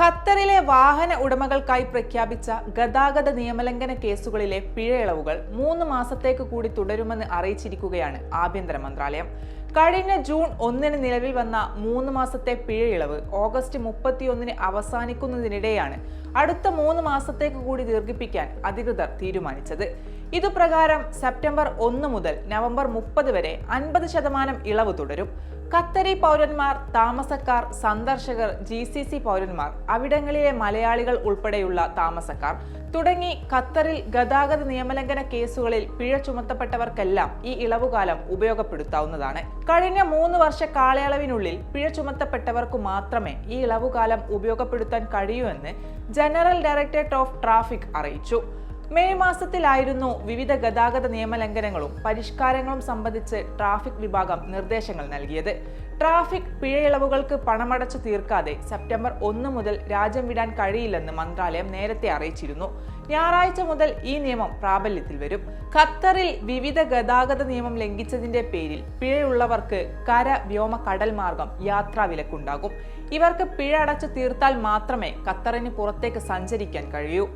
ഖത്തറിലെ വാഹന ഉടമകൾക്കായി പ്രഖ്യാപിച്ച ഗതാഗത നിയമലംഘന കേസുകളിലെ പിഴയിളവുകൾ മൂന്ന് മാസത്തേക്ക് കൂടി തുടരുമെന്ന് അറിയിച്ചിരിക്കുകയാണ് ആഭ്യന്തര മന്ത്രാലയം. കഴിഞ്ഞ ജൂൺ ഒന്നിന് നിലവിൽ വന്ന മൂന്ന് മാസത്തെ പിഴയിളവ് ഓഗസ്റ്റ് മുപ്പത്തിയൊന്നിന് അവസാനിക്കുന്നതിനിടെയാണ് അടുത്ത മൂന്ന് മാസത്തേക്ക് കൂടി ദീർഘിപ്പിക്കാൻ അധികൃതർ തീരുമാനിച്ചത്. ഇതുപ്രകാരം സെപ്റ്റംബർ ഒന്ന് മുതൽ നവംബർ മുപ്പത് വരെ അൻപത് ശതമാനം ഇളവ് തുടരും. ഖത്തരി പൗരന്മാർ താമസക്കാർ സന്ദർശകർ ജി പൗരന്മാർ അവിടങ്ങളിലെ മലയാളികൾ ഉൾപ്പെടെയുള്ള താമസക്കാർ തുടങ്ങി ഖത്തറിൽ ഗതാഗത നിയമലംഘന കേസുകളിൽ പിഴ ചുമത്തപ്പെട്ടവർക്കെല്ലാം ഈ ഇളവുകാലം ഉപയോഗപ്പെടുത്താവുന്നതാണ്. കഴിഞ്ഞ മൂന്ന് വർഷ കാലയളവിനുള്ളിൽ പിഴ ചുമത്തപ്പെട്ടവർക്കു മാത്രമേ ഈ ഇളവുകാലം ഉപയോഗപ്പെടുത്താൻ കഴിയൂ എന്ന് ജനറൽ ഡയറക്ടറേറ്റ് ഓഫ് ട്രാഫിക് അറിയിച്ചു. മെയ് മാസത്തിലായിരുന്നു വിവിധ ഗതാഗത നിയമലംഘനങ്ങളും പരിഷ്കാരങ്ങളും സംബന്ധിച്ച് ട്രാഫിക് വിഭാഗം നിർദ്ദേശങ്ങൾ നൽകിയത്. ട്രാഫിക് പിഴയിളവുകൾക്ക് പണമടച്ചു തീർക്കാതെ സെപ്റ്റംബർ ഒന്ന് മുതൽ രാജ്യം വിടാൻ കഴിയില്ലെന്ന് മന്ത്രാലയം നേരത്തെ അറിയിച്ചിരുന്നു. ഞായറാഴ്ച മുതൽ ഈ നിയമം പ്രാബല്യത്തിൽ വരും. ഖത്തറിൽ വിവിധ ഗതാഗത നിയമം ലംഘിച്ചതിന്റെ പേരിൽ പിഴയുള്ളവർക്ക് കര വ്യോമ കടൽ മാർഗം യാത്രാ വിലക്കുണ്ടാകും ഇവർക്ക് പിഴ അടച്ചു തീർത്താൽ മാത്രമേ ഖത്തറിന് പുറത്തേക്ക് സഞ്ചരിക്കാൻ കഴിയൂ.